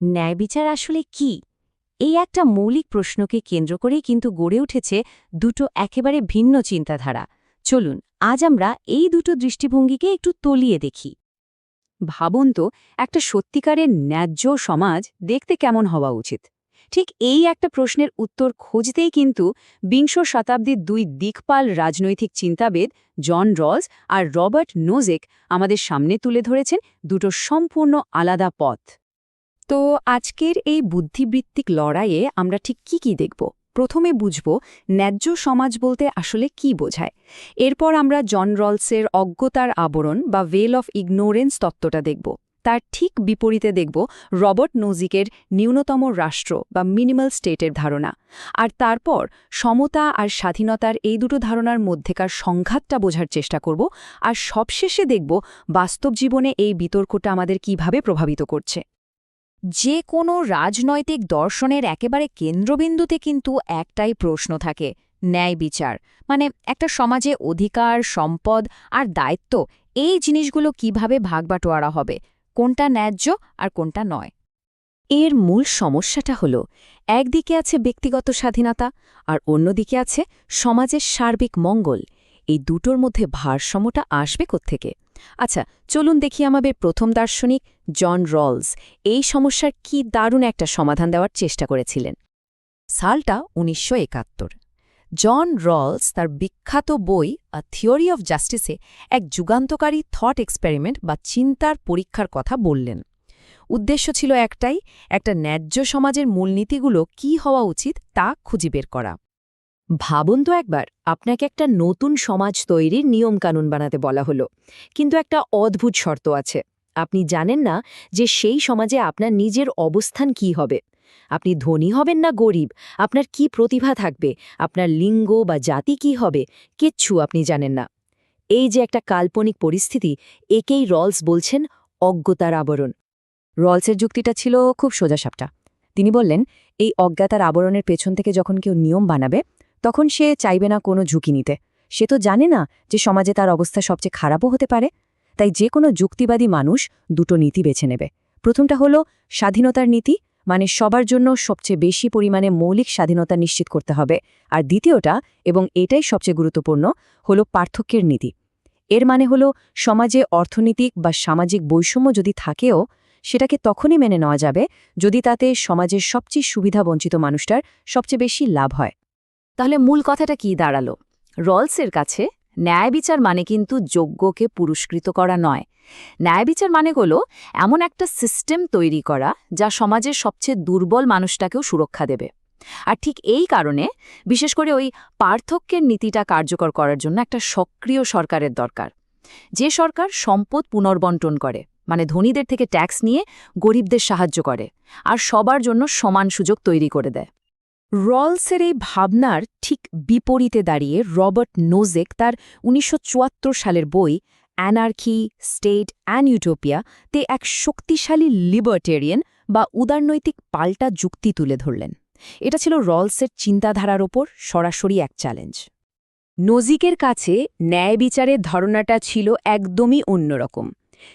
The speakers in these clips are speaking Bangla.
ন্যায় বিচার আসলে কি? এই একটা মৌলিক প্রশ্নকে কেন্দ্র করেই কিন্তু গড়ে উঠেছে দুটো একেবারে ভিন্ন চিন্তাধারা। চলুন, আজ আমরা এই দুটো দৃষ্টিভঙ্গিকে একটু তলিয়ে দেখি। ভাবুন তো, একটা সত্যিকারের ন্যায্য সমাজ দেখতে কেমন হওয়া উচিত? ঠিক এই একটা প্রশ্নের উত্তর খুঁজতেই কিন্তু বিংশ শতাব্দীর দুই দিকপাল রাজনৈতিক চিন্তাবিদ জন রলস আর রবার্ট নোজেক আমাদের সামনে তুলে ধরেছেন দুটো সম্পূর্ণ আলাদা পথ। তো আজকের এই বুদ্ধিবৃত্তিক লড়াইয়ে আমরা ঠিক কি কি দেখব? প্রথমে বুঝব ন্যায্য সমাজ বলতে আসলে কি বোঝায়। এরপর আমরা জন রলসের অজ্ঞতার আবরণ বা ভেল অফ ইগনোরেন্স তত্ত্বটা দেখব। তার ঠিক বিপরীতে দেখব রবার্ট নোজিকের ন্যূনতম রাষ্ট্র বা মিনিমাল স্টেটের ধারণা। আর তারপর সমতা আর স্বাধীনতার এই দুটো ধারণার মধ্যেকার সংঘাতটা বোঝার চেষ্টা করব। আর সবশেষে দেখব বাস্তব জীবনে এই বিতর্কটা আমাদের কীভাবে প্রভাবিত করছে। যে কোনো রাজনৈতিক দর্শনের একেবারে কেন্দ্রবিন্দুতে কিন্তু একটাই প্রশ্ন থাকে, ন্যায় বিচার। মানে একটা সমাজে অধিকার, সম্পদ আর দায়িত্ব, এই জিনিসগুলো কীভাবে ভাগবাটোয়ারা হবে? কোনটা ন্যায্য আর কোনটা নয়? এর মূল সমস্যাটা হল, একদিকে আছে ব্যক্তিগত স্বাধীনতা আর অন্যদিকে আছে সমাজের সার্বিক মঙ্গল। এই দুটোর মধ্যে ভারসাম্যটা আসবে কোত্থেকে? আচ্ছা চলুন দেখি আমাদের প্রথম দার্শনিক জন রলস এই সমস্যার কি দারুণ একটা সমাধান দেওয়ার চেষ্টা করেছিলেন। সালটা উনিশশো একাত্তর। জন রলস তার বিখ্যাত বই আ থিওরি অফ জাস্টিসে এক যুগান্তকারী থট এক্সপেরিমেন্ট বা চিন্তার পরীক্ষার কথা বললেন। উদ্দেশ্য ছিল একটাই, একটা ন্যায্য সমাজের মূলনীতিগুলো কি হওয়া উচিত তা খুঁজে বের করা। ভাবুন তো একবার, আপনাকে একটা নতুন সমাজ তৈরির নিয়মকানুন বানাতে বলা হলো। কিন্তু একটা অদ্ভুত শর্ত আছে। আপনি জানেন না যে সেই সমাজে আপনার নিজের অবস্থান কি হবে। আপনি ধনী হবেন না গরিব? আপনার কি প্রতিভা থাকবে? আপনার লিঙ্গ বা জাতি কি হবে? কিচ্ছু আপনি জানেন না। এই যে একটা কাল্পনিক পরিস্থিতি, একেই রলস বলছেন অজ্ঞতার আবরণ। রলসের যুক্তিটা ছিল খুব সোজাসাপটা। তিনি বললেন, এই অজ্ঞাতার আবরণের পেছন থেকে যখন কেউ নিয়ম বানাবে তখন সে চাইবে না কোনো ঝুঁকি নিতে। সে তো জানে না যে সমাজে তার অবস্থা সবচেয়ে খারাপও হতে পারে। তাই যে কোনো যুক্তিবাদী মানুষ দুটো নীতি বেছে নেবে। প্রথমটা হলো স্বাধীনতার নীতি মানে সবার জন্য সবচেয়ে বেশি পরিমাণে মৌলিক স্বাধীনতা নিশ্চিত করতে হবে। আর দ্বিতীয়টা, এবং এটাই সবচেয়ে গুরুত্বপূর্ণ, হলো পার্থক্যের নীতি। এর মানে হলো সমাজে অর্থনৈতিক বা সামাজিক বৈষম্য যদি থাকেও, সেটাকে তখনই মেনে নেওয়া যাবে যদি তাতে সমাজের সবচেয়ে সুবিধাবঞ্চিত মানুষটার সবচেয়ে বেশি লাভ হয়। তাহলে মূল কথাটা কি দাঁড়াল? রলসের কাছে ন্যায় বিচার মানে কিন্তু যোগ্যকে পুরস্কৃত করা নয়। ন্যায় বিচার মানে হল এমন একটা সিস্টেম তৈরি করা যা সমাজের সবচেয়ে দুর্বল মানুষটাকেও সুরক্ষা দেবে। আর ঠিক এই কারণে বিশেষ করে ওই পার্থক্যের নীতিটা কার্যকর করার জন্য একটা সক্রিয় সরকারের দরকার। যে সরকার সম্পদ পুনর্বন্টন করে মানে ধনীদের থেকে ট্যাক্স নিয়ে গরিবদের সাহায্য করে, আর সবার জন্য সমান সুযোগ তৈরি করে দেয়। রলসের এই ভাবনার ঠিক বিপরীতে দাঁড়িয়ে রবার্ট নোজেক তার উনিশশো চুয়াত্তর সালের বই অ্যানার্কি, স্টেট অ্যান্ড ইউটোপিয়া তে এক শক্তিশালী লিবার্টেরিয়ান বা উদারনৈতিক পাল্টা যুক্তি তুলে ধরলেন। এটা ছিল রলসের চিন্তাধারার ওপর সরাসরি এক চ্যালেঞ্জ। নজিকের কাছে ন্যায় বিচারের ধারণাটা ছিল একদমই অন্যরকম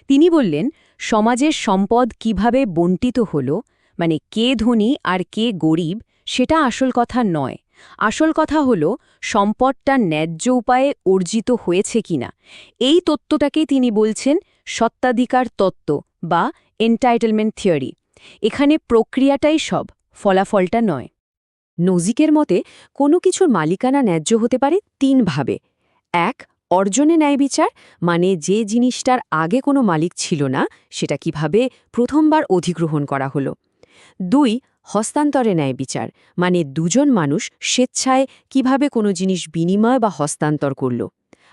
তিনি বললেন, সমাজের সম্পদ কীভাবে বন্টিত হল মানে কে ধনী আর কে গরিব সেটা আসল কথা নয়। আসল কথা হল, সম্পদটা ন্যায্য উপায়ে অর্জিত হয়েছে কিনা। এই তত্ত্বটাকেই তিনি বলছেন সত্ত্বাধিকার তত্ত্ব বা এন্টাইটেলমেন্ট থিওরি এখানে প্রক্রিয়াটাই সব, ফলাফলটা নয়। নজিকের মতে, কোনো কিছুর মালিকানা ন্যায্য হতে পারে তিনভাবে এক, অর্জনে ন্যায় বিচার মানে যে জিনিসটার আগে কোনো মালিক ছিল না, সেটা কীভাবে প্রথমবার অধিগ্রহণ করা হলো। দুই, হস্তান্তরে ন্যায় বিচার মানে দুজন মানুষ স্বেচ্ছায় কীভাবে কোনো জিনিস বিনিময় বা হস্তান্তর করল।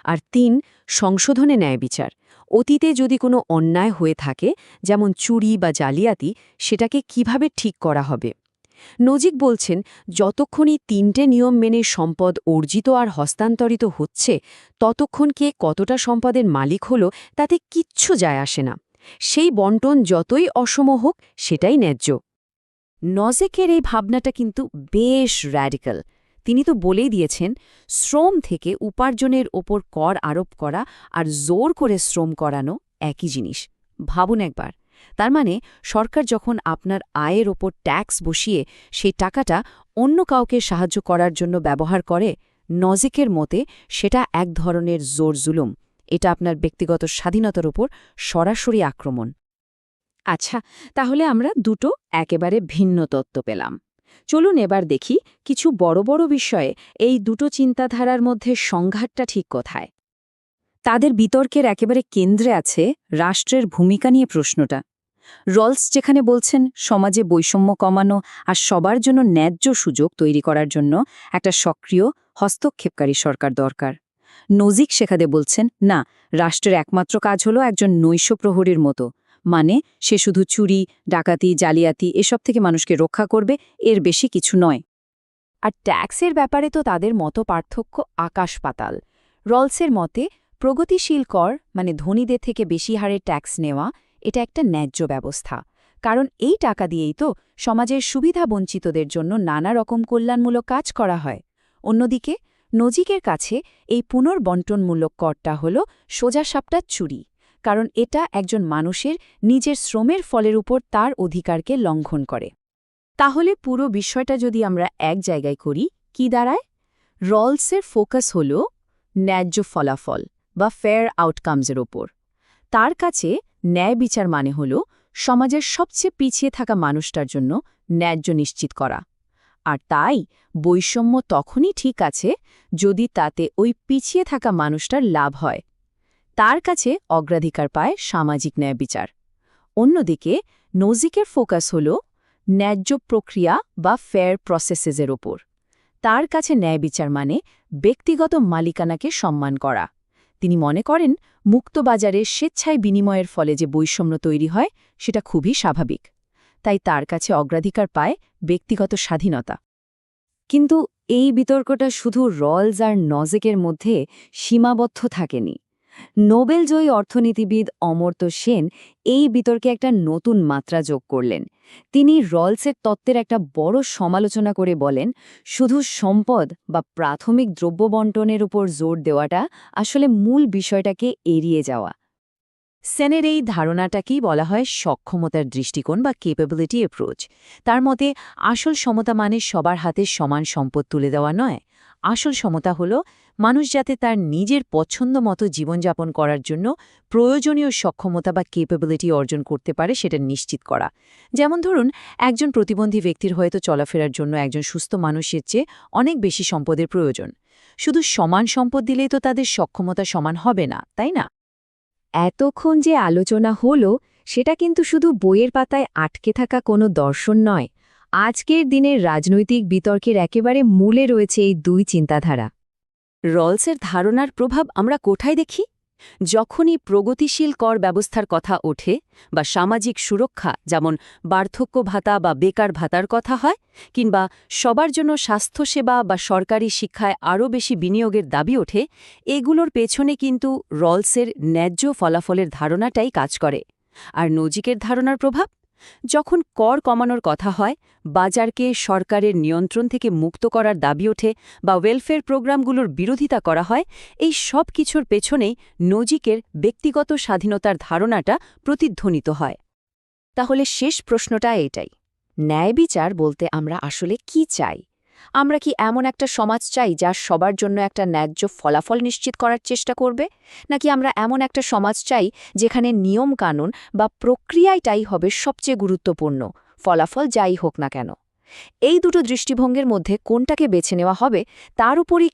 আর তিন, সংশোধনে ন্যায় বিচার, অতীতে যদি কোনো অন্যায় হয়ে থাকে, যেমন চুরি বা জালিয়াতি, সেটাকে কীভাবে ঠিক করা হবে? নজিক বলছেন, যতক্ষণই তিনটে নিয়ম মেনে সম্পদ অর্জিত আর হস্তান্তরিত হচ্ছে, ততক্ষণ কে কতটা সম্পদের মালিক হল, তাতে কিচ্ছু যায় আসে না। সেই বন্টন যতই অসম হোক, সেটাই ন্যায্য। নজেকের এই ভাবনাটা কিন্তু বেশ র্যাডিক্যাল তিনি তো বলেই দিয়েছেন, শ্রম থেকে উপার্জনের ওপর কর আরোপ করা আর জোর করে শ্রম করানো একই জিনিস। ভাবুন একবার। তার মানে সরকার যখন আপনার আয়ের ওপর ট্যাক্স বসিয়ে সেই টাকাটা অন্য কাউকে সাহায্য করার জন্য ব্যবহার করে, নজিকের মতে সেটা এক ধরনের জোর জুলুম এটা আপনার ব্যক্তিগত স্বাধীনতার উপর সরাসরি আক্রমণ। আচ্ছা তাহলে আমরা দুটো একেবারে ভিন্ন তত্ত্ব পেলাম। চলুন এবার দেখি কিছু বড় বড় বিষয়ে এই দুটো চিন্তাধারার মধ্যে সংঘাতটা ঠিক কোথায়। তাদের বিতর্কের একেবারে কেন্দ্রে আছে রাষ্ট্রের ভূমিকা নিয়ে প্রশ্নটা। রলস যেখানে বলছেন, সমাজে বৈষম্য কমানো আর সবার জন্য ন্যায্য সুযোগ তৈরি করার জন্য একটা সক্রিয়, হস্তক্ষেপকারী সরকার দরকার। নজিক শেখাদে বলছেন, না, রাষ্ট্রের একমাত্র কাজ হলো একজন নৈশ প্রহরীর মতো। মানে সে শুধু চুরি, ডাকাতি, জালিয়াতি এসব থেকে মানুষকে রক্ষা করবে, এর বেশি কিছু নয়। আর ট্যাক্সের ব্যাপারে তো তাদের মতো পার্থক্য আকাশ পাতাল রলসের মতে, প্রগতিশীল কর মানে ধনীদের থেকে বেশি হারে ট্যাক্স নেওয়া, এটা একটা ন্যায্য ব্যবস্থা। কারণ এই টাকা দিয়েই তো সমাজের সুবিধা বঞ্চিতদের জন্য নানা রকম কল্যাণমূলক কাজ করা হয়। অন্যদিকে, নজিকের কাছে এই পুনর্বন্টনমূলক করটা হল সোজাসাপটা চুরি। কারণ এটা একজন মানুষের নিজের শ্রমের ফলের উপর তার অধিকারকে লঙ্ঘন করে। তাহলে পুরো বিষয়টা যদি আমরা এক জায়গায় করি, কি দাঁড়ায়? রলসের ফোকাস হল ন্যায্য ফলাফল বা ফেয়ার আউটকামসের ওপর। তার কাছে ন্যায় বিচার মানে হল সমাজের সবচেয়ে পিছিয়ে থাকা মানুষটার জন্য ন্যায্য নিশ্চিত করা। আর তাই বৈষম্য তখনই ঠিক আছে যদি তাতে ওই পিছিয়ে থাকা মানুষটার লাভ হয় তার কাছে অগ্রাধিকার পায় সামাজিক ন্যায় বিচার। অন্যদিকে, নজিকের ফোকাস হল ন্যায্য প্রক্রিয়া বা ফেয়ার প্রসেসেসের ওপর। তার কাছে ন্যায় বিচার মানে ব্যক্তিগত মালিকানাকে সম্মান করা। তিনি মনে করেন মুক্ত বাজারে স্বেচ্ছায় বিনিময়ের ফলে যে বৈষম্য তৈরি হয়, সেটা খুবই স্বাভাবিক। তাই তার কাছে অগ্রাধিকার পায় ব্যক্তিগত স্বাধীনতা। কিন্তু এই বিতর্কটা শুধু রলস আর নজেকের মধ্যে সীমাবদ্ধ থাকেনি। নোবেলজয়ী অর্থনীতিবিদ অমর্ত্য সেন এই বিতর্কে একটা নতুন মাত্রা যোগ করলেন। তিনি রলসের তত্ত্বের একটা বড় সমালোচনা করে বলেন, শুধু সম্পদ বা প্রাথমিক দ্রব্য বন্টনের উপর জোর দেওয়াটা আসলে মূল বিষয়টাকে এড়িয়ে যাওয়া। সেনের এই ধারণাটাকেই বলা হয় সক্ষমতার দৃষ্টিকোণ বা কেপেবিলিটি অ্যাপ্রোচ তার মতে, আসল সমতা মানে সবার হাতে সমান সম্পদ তুলে দেওয়া নয়। আসল সমতা হল মানুষ যাতে তার নিজের পছন্দ মতো জীবনযাপন করার জন্য প্রয়োজনীয় সক্ষমতা বা কেপেবিলিটি অর্জন করতে পারে সেটা নিশ্চিত করা। যেমন ধরুন, একজন প্রতিবন্ধী ব্যক্তির হয়তো চলাফেরার জন্য একজন সুস্থ মানুষের চেয়ে অনেক বেশি সম্পদের প্রয়োজন। শুধু সমান সম্পদ দিলেই তো তাদের সক্ষমতা সমান হবে না, তাই না? এতক্ষণ যে আলোচনা হলো, সেটা কিন্তু শুধু বইয়ের পাতায় আটকে থাকা কোনো দর্শন নয়। আজকের দিনের রাজনৈতিক বিতর্কের একেবারে মূলে রয়েছে এই দুই চিন্তাধারা। রলসের ধারণার প্রভাব আমরা কোথায় দেখি? যখনই প্রগতিশীল কর ব্যবস্থার কথা ওঠে বা সামাজিক সুরক্ষা, যেমন বার্ধক্য ভাতা বা বেকার ভাতার কথা হয়, কিংবা সবার জন্য স্বাস্থ্যসেবা বা সরকারি শিক্ষায় আরও বেশি বিনিয়োগের দাবি ওঠে, এগুলোর পেছনে কিন্তু রলসের ন্যায্য ফলাফলের ধারণাটাই কাজ করে। আর নজিকের ধারণার প্রভাব? যখন কর কমানোর কথা হয়, বাজারকে সরকারের নিয়ন্ত্রণ থেকে মুক্ত করার দাবি ওঠে বা ওয়েলফেয়ার প্রোগ্রামগুলোর বিরোধিতা করা হয়, এই সব কিছুর পেছনেই নজিকের ব্যক্তিগত স্বাধীনতার ধারণাটা প্রতিধ্বনিত হয়। তাহলে শেষ প্রশ্নটা এটাই। ন্যায় বিচার বলতে আমরা আসলে কি চাই? আমরা কি এমন একটা সমাজ চাই যা সবার জন্য একটা ন্যায্য ফলাফল নিশ্চিত করার চেষ্টা করবে? নাকি আমরা এমন একটা সমাজ চাই যেখানে নিয়ম কানুন বা প্রক্রিয়াটাই হবে সবচেয়ে গুরুত্বপূর্ণ, ফলাফল যাই হোক না কেন? এই দুটো দৃষ্টিভঙ্গের মধ্যে কোনটাকে বেছে নেওয়া হবে, তার উপরই